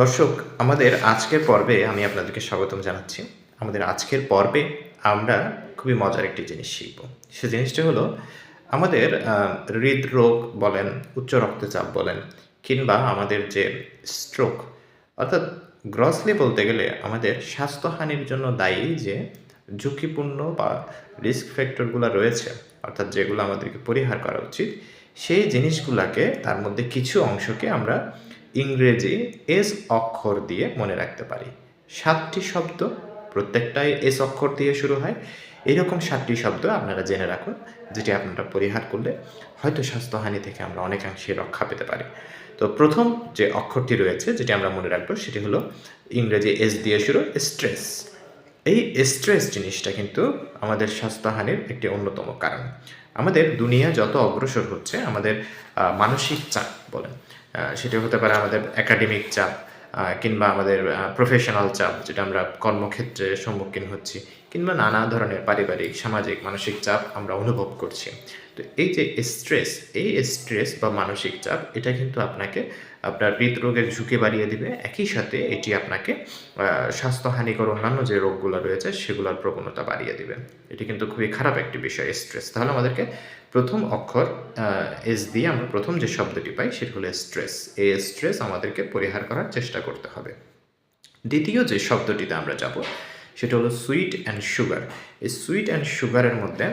দর্শক, আমাদের আজকের পর্বে আমি আপনাদেরকে স্বাগতম জানাচ্ছি। আমাদের আজকের পর্বে আমরা খুবই মজার একটি জিনিস শিখব। সে জিনিসটা হলো, আমাদের হৃদরোগ বলেন, উচ্চ রক্তচাপ বলেন, কিংবা আমাদের যে স্ট্রোক অর্থাৎ গ্রসলি বলতে গেলে আমাদের স্বাস্থ্যহানির জন্য দায়ী যে ঝুঁকিপূর্ণ বা রিস্ক ফ্যাক্টরগুলো রয়েছে, অর্থাৎ যেগুলো আমাদেরকে পরিহার করা উচিত, সেই জিনিসগুলোকে, তার মধ্যে কিছু অংশকে আমরা ইংরেজি এস অক্ষর দিয়ে মনে রাখতে পারি। সাতটি শব্দ, প্রত্যেকটাই এস অক্ষর দিয়ে শুরু হয়। এরকম সাতটি শব্দ আপনারা জেনে রাখুন, যেটি আপনারা পরিহার করলে হয়তো স্বাস্থ্যহানি থেকে আমরা অনেকাংশে রক্ষা পেতে পারি। তো প্রথম যে অক্ষরটি রয়েছে, যেটি আমরা মনে রাখব, সেটি হলো ইংরেজি এস দিয়ে শুরু, স্ট্রেস। এই স্ট্রেস জিনিসটা কিন্তু আমাদের স্বাস্থ্যহানির একটি অন্যতম কারণ। আমাদের দুনিয়া যত অগ্রসর হচ্ছে, আমাদের মানসিক চাপ বলেন সেটি হতে পারে আমাদের একাডেমিক চাপ কিংবা আমাদের প্রফেশনাল চাপ, যেটা আমরা কর্মক্ষেত্রে সম্মুখীন হচ্ছি। কিংবা নানা ধরনের পারিবারিক, সামাজিক, মানসিক চাপ আমরা অনুভব করছি। তো এই যে স্ট্রেস এই স্ট্রেস বা মানসিক চাপ, এটা কিন্তু আপনাকে আপনার হৃদরোগের ঝুঁকি বাড়িয়ে দিবে। একই সাথে এটি আপনাকে স্বাস্থ্যহানিকর অন্যান্য যে রোগগুলো রয়েছে, সেগুলোর প্রবণতা বাড়িয়ে দিবে। এটি কিন্তু খুবই খারাপ একটি বিষয় স্ট্রেস তাহলে আমাদেরকে প্রথম অক্ষর এস দিয়ে আমরা প্রথম যে শব্দটি পাই, সেটি হলো স্ট্রেস এই স্ট্রেস আমাদেরকে পরিহার করার চেষ্টা করতে হবে। দ্বিতীয় যে শব্দটিতে আমরা যাব সেটা হলো সুইট অ্যান্ড সুগার এই সুইট অ্যান্ড সুগারের মধ্যে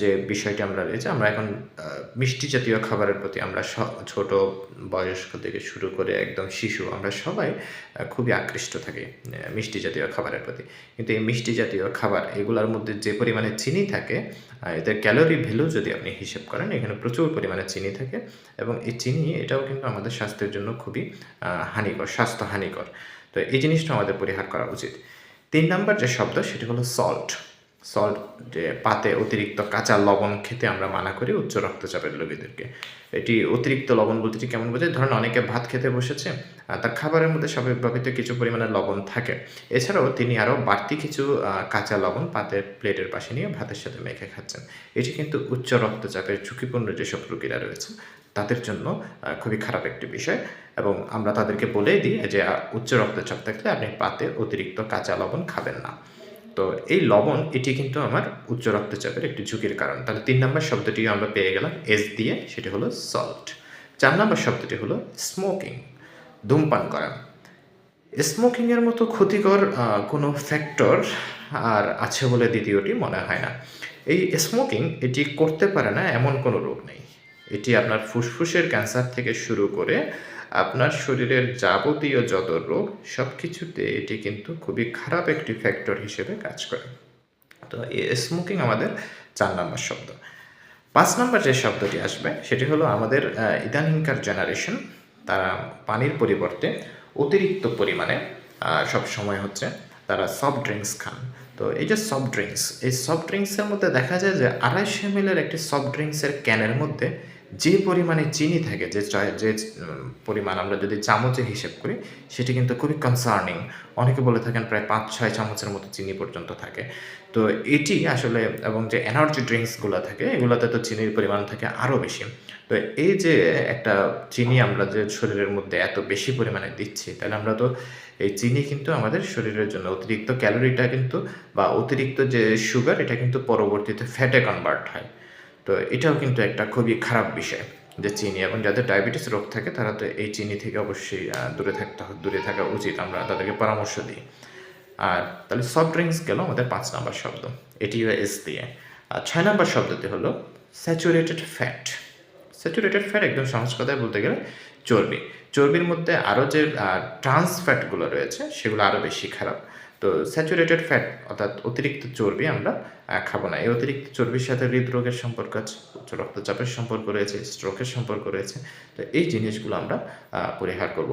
যে বিষয়টি আমরা রয়েছে, আমরা এখন মিষ্টি জাতীয় খাবারের প্রতি আমরা ছোট বয়স্ক থেকে শুরু করে একদম শিশু, আমরা সবাই খুবই আকৃষ্ট থাকি মিষ্টি জাতীয় খাবারের প্রতি। কিন্তু এই মিষ্টি জাতীয় খাবার, এগুলোর মধ্যে যে পরিমাণে চিনি থাকে এদের ক্যালোরি ভ্যালু যদি আপনি হিসেব করেন, এখানে প্রচুর পরিমাণে চিনি থাকে এবং এই চিনি, এটাও কিন্তু আমাদের স্বাস্থ্যের জন্য খুবই হানিকর, স্বাস্থ্য হানিকর। তো এই জিনিসটা আমাদের পরিহার করা উচিত। তিন নাম্বার যে শব্দ সেটি হলো সল্ট সল্ট যে পাতে অতিরিক্ত কাঁচা লবণ খেতে আমরা মানা করি উচ্চ রক্তচাপের রোগীদেরকে। এটি অতিরিক্ত লবণ বলতে কেমন বোঝায়? ধরেন অনেকে ভাত খেতে বসেছে তার খাবারের মধ্যে স্বাভাবিকভাবে তো কিছু পরিমাণে লবণ থাকে। এছাড়াও তিনি আরও বাড়তি কিছু কাঁচা লবণ পাতের প্লেটের পাশে নিয়ে ভাতের সাথে মেখে খাচ্ছেন। এটি কিন্তু উচ্চ রক্তচাপের ঝুঁকিপূর্ণ যেসব রোগীরা রয়েছে, তাদের জন্য খুবই খারাপ একটি বিষয় এবং আমরা তাদেরকে বলেই দিই যে উচ্চ রক্তচাপ থাকলে আপনি পাতে অতিরিক্ত কাঁচা লবণ খাবেন না। তো এই লবণ, এটি কিন্তু আমার উচ্চ রক্তচাপের একটি ঝুঁকির কারণ। তাহলে তিন নম্বর শব্দটি আমরা পেয়ে গেলাম এস দিয়ে, সেটি হলো সল্ট চার নম্বর শব্দটি হলো স্মোকিং ধূমপান করা। স্মোকিংয়ের মতো ক্ষতিকর কোনো ফ্যাক্টর আর আছে বলে দ্বিতীয়টি মনে হয় না। এই স্মোকিং এটি করতে পারে না এমন কোনো রোগ নেই। এটি আপনার ফুসফুসের ক্যান্সার থেকে শুরু করে আপনার শরীরের যাবতীয় যত রোগ সব কিছুতে এটি কিন্তু খুবই খারাপ একটি ফ্যাক্টর হিসেবে কাজ করে। তো স্মোকিং আমাদের চার নম্বর শব্দ। পাঁচ নম্বর যে শব্দটি আসবে, সেটি হলো আমাদের ইদানিংকার জেনারেশন তারা পানির পরিবর্তে অতিরিক্ত পরিমাণে সব সময় হচ্ছে তারা সফট ড্রিঙ্কস খান। তো এই যে সফট ড্রিঙ্কস এই সফট ড্রিঙ্কসের মধ্যে দেখা যায় যে আড়াইশো এমএলের একটি সফট ড্রিঙ্কসের ক্যানের মধ্যে যে পরিমাণে চিনি থাকে, যে যে পরিমাণ আমরা যদি চামচে হিসেব করি, সেটি কিন্তু খুবই কনসার্নিং অনেকে বলে থাকেন প্রায় পাঁচ, ছয় চামচের মতো চিনি পর্যন্ত থাকে। তো এটি আসলে, এবং যে এনার্জি ড্রিঙ্কসগুলো থাকে, এগুলোতে তো চিনির পরিমাণ থাকে আরও বেশি। তো এই যে একটা চিনি আমরা যে শরীরের মধ্যে এত বেশি পরিমাণে দিচ্ছি, তাহলে আমরা তো এই চিনি কিন্তু আমাদের শরীরের জন্য অতিরিক্ত ক্যালোরিটা কিন্তু, বা অতিরিক্ত যে সুগার এটা কিন্তু পরবর্তীতে ফ্যাটে কনভার্ট হয়। তো এটাও কিন্তু একটা খুবই খারাপ বিষয় যে চিনি এবং যাদের ডায়াবেটিস রোগ থাকে, তারা তো এই চিনি থেকে অবশ্যই দূরে থাকতে দূরে থাকা উচিত। আমরা তাদেরকে পরামর্শ দিই। আর তাহলে সফট ড্রিঙ্কস গেল আমাদের পাঁচ নাম্বার শব্দ এটিও এস দিয়ে। আর ছয় নাম্বার শব্দটি হলো স্যাচুরেটেড ফ্যাট স্যাচুরেটেড ফ্যাট একদম সহজ কথায় বলতে গেলে চর্বি। চর্বির মধ্যে আরও যে ট্রান্স ফ্যাটগুলো রয়েছে, সেগুলো আরও বেশি খারাপ। তো স্যাচুরেটেড ফ্যাট অর্থাৎ অতিরিক্ত চর্বি আমরা খাব না। এই অতিরিক্ত চর্বির সাথে হৃদরোগের সম্পর্ক আছে, উচ্চ রক্তচাপের সম্পর্ক রয়েছে স্ট্রোকের সম্পর্ক রয়েছে। তো এই জিনিসগুলো আমরা পরিহার করব।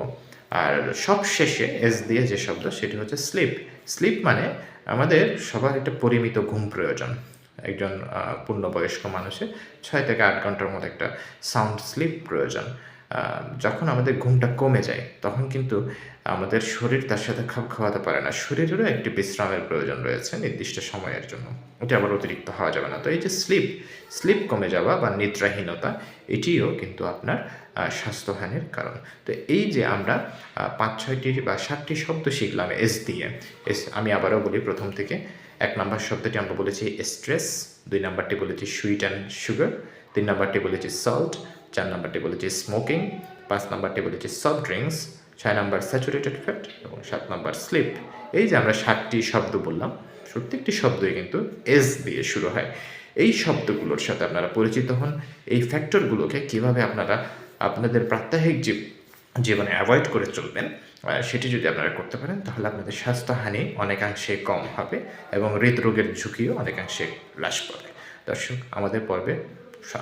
আর সব শেষে এস দিয়ে যে শব্দ, সেটি হচ্ছে স্লিপ স্লিপ মানে আমাদের সবার একটা পরিমিত ঘুম প্রয়োজন। একজন পূর্ণবয়স্ক মানুষের ছয় থেকে আট ঘণ্টার মতো একটা সাউন্ড স্লিপ প্রয়োজন। যখন আমাদের ঘুমটা কমে যায়, তখন কিন্তু আমাদের শরীর তার সাথে খাপ খাওয়াতে পারে না। শরীরেরও একটি বিশ্রামের প্রয়োজন রয়েছে নির্দিষ্ট সময়ের জন্য। এটা আবার অতিরিক্ত হওয়া যাবে না। তো এই যে স্লিপ স্লিপ কমে যাওয়া বা নিদ্রাহীনতা, এটিও কিন্তু আপনার স্বাস্থ্যহানির কারণ। তো এই যে আমরা পাঁচ, ছয়টি বা সাতটি শব্দ শিখলাম এস দিয়ে এস আমি আবারও বলি প্রথম থেকে। এক নম্বর শব্দটি আমরা বলেছি স্ট্রেস দুই নাম্বারটি বলেছি সুইট অ্যান্ড সুগার তিন নাম্বারটি বলেছি সল্ট চার নাম্বারটি বলেছি স্মোকিং পাঁচ নাম্বারটি বলেছি সফট ড্রিঙ্কস ছয় নাম্বার স্যাচুরেটেড ফ্যাট এবং সাত নাম্বার স্লিপ এই যে আমরা সাতটি শব্দ বললাম, প্রত্যেকটি শব্দই কিন্তু এস দিয়ে শুরু হয়। এই শব্দগুলোর সাথে আপনারা পরিচিত হন। এই ফ্যাক্টরগুলোকে কীভাবে আপনারা আপনাদের প্রাত্যহিক জীব, জীবনে অ্যাভয়েড করে চলবেন সেটি যদি আপনারা করতে পারেন, তাহলে আপনাদের স্বাস্থ্যহানি অনেকাংশে কম হবে এবং হৃদরোগের ঝুঁকিও অনেকাংশে হ্রাস পাবে। দর্শক, আমাদের পর্বে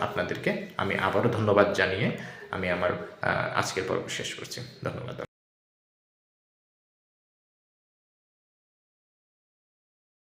আপনাদেরকে আমি আবারও ধন্যবাদ জানিয়ে আমি আমার আজকের পর্ব শেষ করছি। ধন্যবাদ।